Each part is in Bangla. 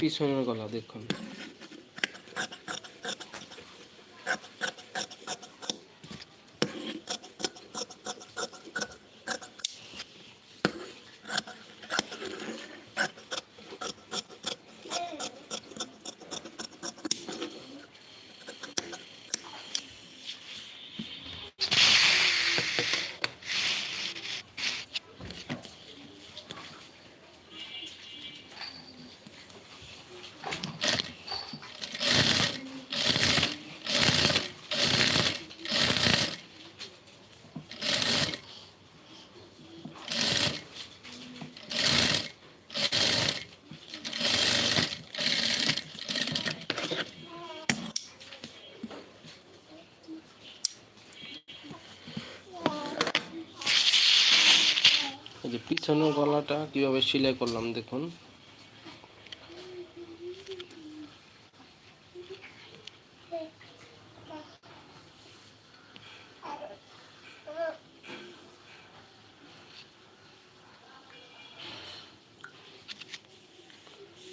পিছনের গলা দেখুন। যে পিছনের গলাটা কীভাবে সেলাই করলাম দেখুন।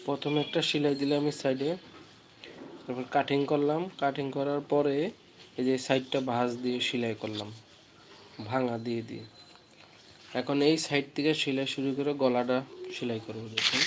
প্রথমে একটা সেলাই দিলাম এই সাইডে। তারপর কাটিং করলাম। কাটিং করার পরে এই যে সাইডটা ভাঁজ দিয়ে সেলাই করলাম। ভাঙা দিয়ে দিয়ে। এখন এই সাইড থেকে সেলাই শুরু করে গলাটা সেলাই করব দেখুন।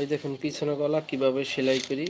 এই দেখুন পিছনে গলা কীভাবে সেলাই করি।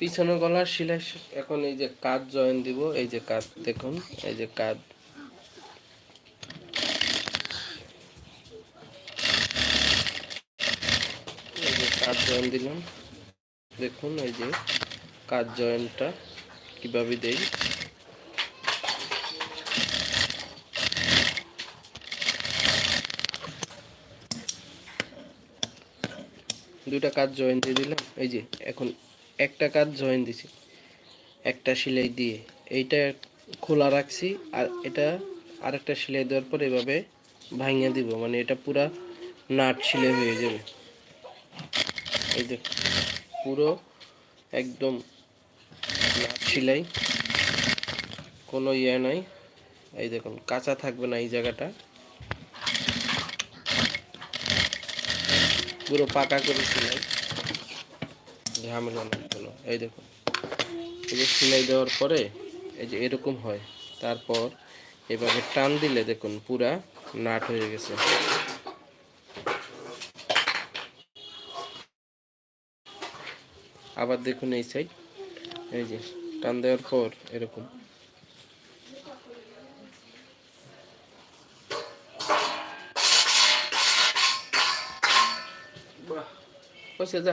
পিছনে গলার সেলাই এখন এই যে কাজ জয়েন দিব, এই যে কাজ দেখুন, এই যে কাজ এই যে কাজ জয়েন দিলাম। দেখুন এই যে কাজ জয়েনটা কীভাবে দেই। দুইটা কাজ জয়েন দিয়ে দিলাম। এই যে এখন একটা কাজ জয়েন দিছি, একটা সেলাই দিয়ে। এইটা খোলা রাখছি আর এটা আরেকটা সেলাই দেওয়ার পর এভাবে ভাঙিয়ে দিব মানে এটা পুরা নাট সেলাই হয়ে যাবে। এই যে পুরো একদম নাট সেলাই, কোনো ইয়ে নাই। এই দেখুন, কাঁচা থাকবে না এই জায়গাটা। পুরো পাকা করে সেলাই। ঝামেলা নাই কোনো এই দেখুন। এই যে সেলাই দেওয়ার পরে এই যে এরকম হয়। তারপর এভাবে টান দিলে দেখুন পুরা নাট হয়ে গেছে। আবার দেখুন এই সাইড এই যে টান দেওয়ার পর এরকম। যা।